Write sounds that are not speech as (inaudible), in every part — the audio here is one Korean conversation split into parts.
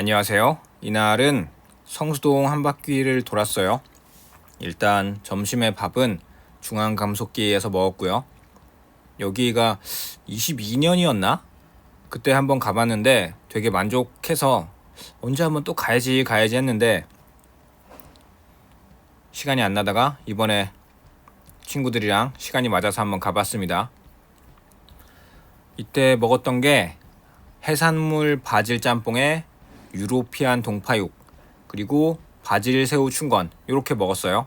안녕하세요. 이날은 성수동 한 바퀴를 돌았어요. 일단 점심에 밥은 중앙 감속기에서 먹었고요. 여기가 22년이었나? 그때 한번 가봤는데 되게 만족해서 언제 한번 또 가야지 가야지 했는데 시간이 안 나다가 이번에 친구들이랑 시간이 맞아서 한번 가봤습니다. 이때 먹었던 게 해산물 바질 짬뽕에 유로피안 동파육 그리고 바질 새우 춘건 이렇게 먹었어요.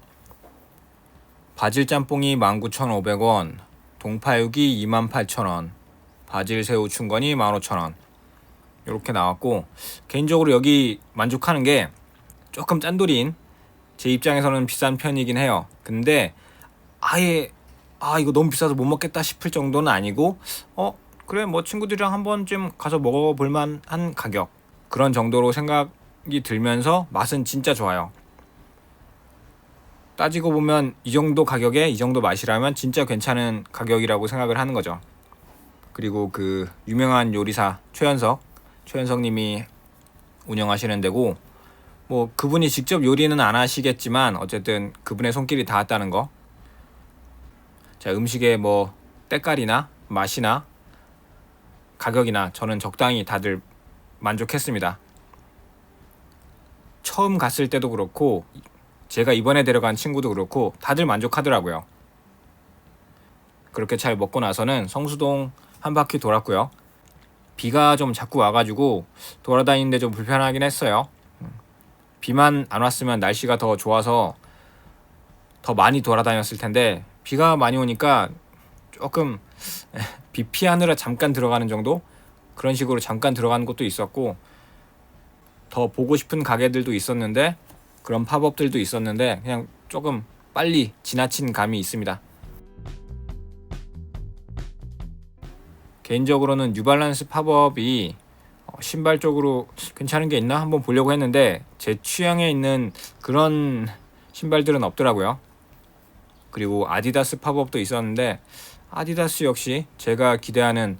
바질 짬뽕이 19,500원, 동파육이 28,000원, 바질 새우 춘건이 15,000원 이렇게 나왔고 개인적으로 여기 만족하는 게 조금 짠돌인 제 입장에서는 비싼 편이긴 해요. 근데 아예 아 이거 너무 비싸서 못 먹겠다 싶을 정도는 아니고 어 그래 뭐 친구들이랑 한 번쯤 가서 먹어볼 만한 가격 그런 정도로 생각이 들면서 맛은 진짜 좋아요. 따지고 보면 이 정도 가격에 이 정도 맛이라면 진짜 괜찮은 가격이라고 생각을 하는 거죠. 그리고 그 유명한 요리사 최현석 최현석님이 운영하시는 데고 뭐 그분이 직접 요리는 안 하시겠지만 어쨌든 그분의 손길이 닿았다는 거. 자 음식의 뭐 때깔이나 맛이나 가격이나 저는 적당히 다들 만족했습니다. 처음 갔을 때도 그렇고 제가 이번에 데려간 친구도 그렇고 다들 만족하더라고요. 그렇게 잘 먹고 나서는 성수동 한 바퀴 돌았고요. 비가 좀 자꾸 와가지고 돌아다니는데 좀 불편하긴 했어요. 비만 안 왔으면 날씨가 더 좋아서 더 많이 돌아다녔을 텐데 비가 많이 오니까 조금 (laughs) 비 피하느라 잠깐 들어가는 정도 그런 식으로 잠깐 들어가는 곳도 있었고 더 보고 싶은 가게들도 있었는데 그런 팝업들도 있었는데 그냥 조금 빨리 지나친 감이 있습니다. 개인적으로는 뉴발란스 팝업이 어, 신발 쪽으로 괜찮은 게 있나 한번 보려고 했는데 제 취향에 있는 그런 신발들은 없더라고요. 그리고 아디다스 팝업도 있었는데 아디다스 역시 제가 기대하는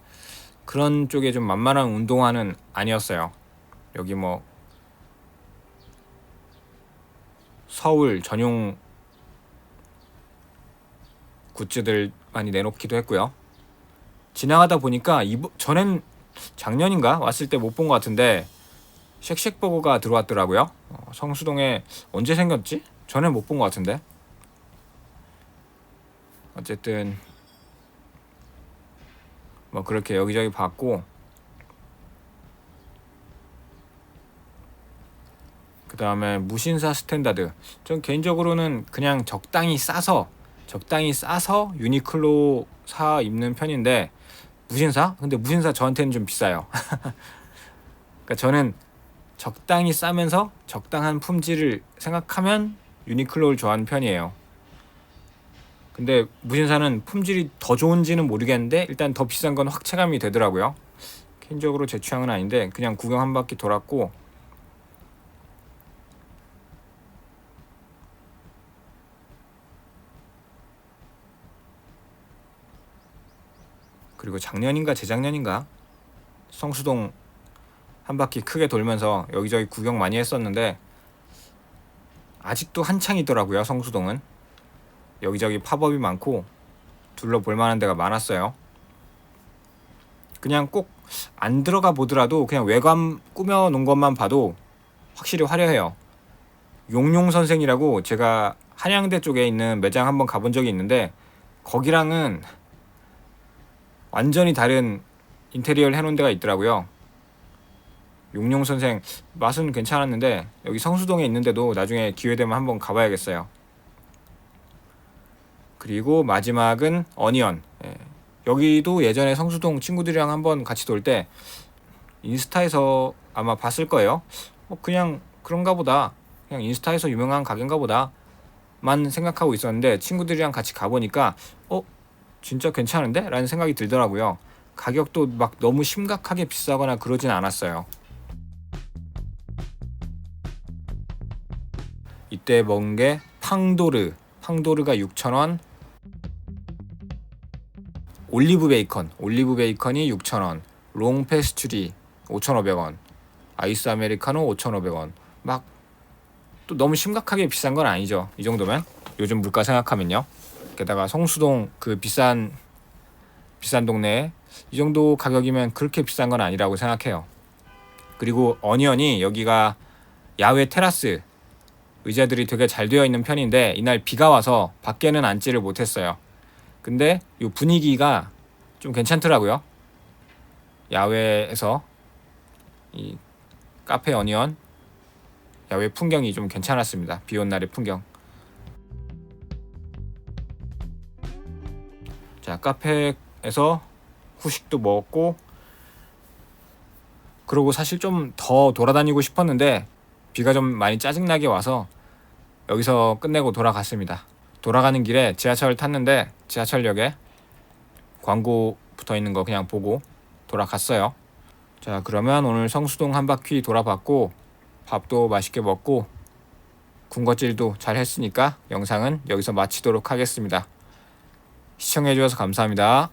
그런 쪽에 좀 만만한 운동화는 아니었어요. 여기 뭐 서울 전용 굿즈들 많이 내놓기도 했고요. 지나가다 보니까 이번 전엔 작년인가 왔을 때 못 본 것 같은데 쉑쉑버거가 들어왔더라고요. 어, 성수동에 언제 생겼지? 전에 못 본 것 같은데. 어쨌든 뭐 그렇게 여기저기 봤고. 그 다음에 무신사 스탠다드. 전 개인적으로는 그냥 적당히 싸서 적당히 싸서 유니클로 사 입는 편인데 무신사? 근데 무신사 저한테는 좀 비싸요. (laughs) 그러니까 저는 적당히 싸면서 적당한 품질을 생각하면 유니클로를 좋아하는 편이에요 근데 무신사는 품질이 더 좋은지는 모르겠는데 일단 더 비싼 건 확 체감이 되더라고요. 개인적으로 제 취향은 아닌데 그냥 구경 한 바퀴 돌았고 그리고 작년인가 재작년인가 성수동 한 바퀴 크게 돌면서 여기저기 구경 많이 했었는데 아직도 한창이더라고요 성수동은 여기저기 팝업이 많고 둘러볼 만한 데가 많았어요. 그냥 꼭 안 들어가 보더라도 그냥 외관 꾸며 놓은 것만 봐도 확실히 화려해요. 용용 선생이라고 제가 한양대 쪽에 있는 매장 한번 가본 적이 있는데 거기랑은 완전히 다른 인테리어를 해놓은 데가 있더라고요. 용용 선생 맛은 괜찮았는데 여기 성수동에 있는데도 나중에 기회 되면 한번 가봐야겠어요. 그리고 마지막은 어니언. 예. 여기도 예전에 성수동 친구들이랑 한번 같이 돌 때 인스타에서 아마 봤을 거예요. 어, 그냥 그런가 보다. 그냥 인스타에서 유명한 가게인가 보다만 생각하고 있었는데 친구들이랑 같이 가보니까 어 진짜 괜찮은데? 라는 생각이 들더라고요. 가격도 막 너무 심각하게 비싸거나 그러진 않았어요. 이때 먹은 게 팡도르. 팡도르가 6,000원, 올리브 베이컨, 올리브 베이컨이 6,000원, 롱 페스츄리 5,500원, 아이스 아메리카노 5,500원. 막 또 너무 심각하게 비싼 건 아니죠. 이 정도면 요즘 물가 생각하면요. 게다가 성수동 그 비싼 비싼 동네에 이 정도 가격이면 그렇게 비싼 건 아니라고 생각해요. 그리고 어니언이 여기가 야외 테라스 의자들이 되게 잘 되어 있는 편인데 이날 비가 와서 밖에는 앉지를 못했어요. 근데 이 분위기가 좀 괜찮더라고요. 야외에서 이 카페 어니언 야외 풍경이 좀 괜찮았습니다. 비 온 날의 풍경. 자 카페에서 후식도 먹었고 그러고 사실 좀 더 돌아다니고 싶었는데 비가 좀 많이 짜증나게 와서 여기서 끝내고 돌아갔습니다. 돌아가는 길에 지하철을 탔는데 지하철역에 광고 붙어 있는 거 그냥 보고 돌아갔어요. 자, 그러면 오늘 성수동 한 바퀴 돌아봤고 밥도 맛있게 먹고 군것질도 잘 했으니까 영상은 여기서 마치도록 하겠습니다. 시청해 주셔서 감사합니다.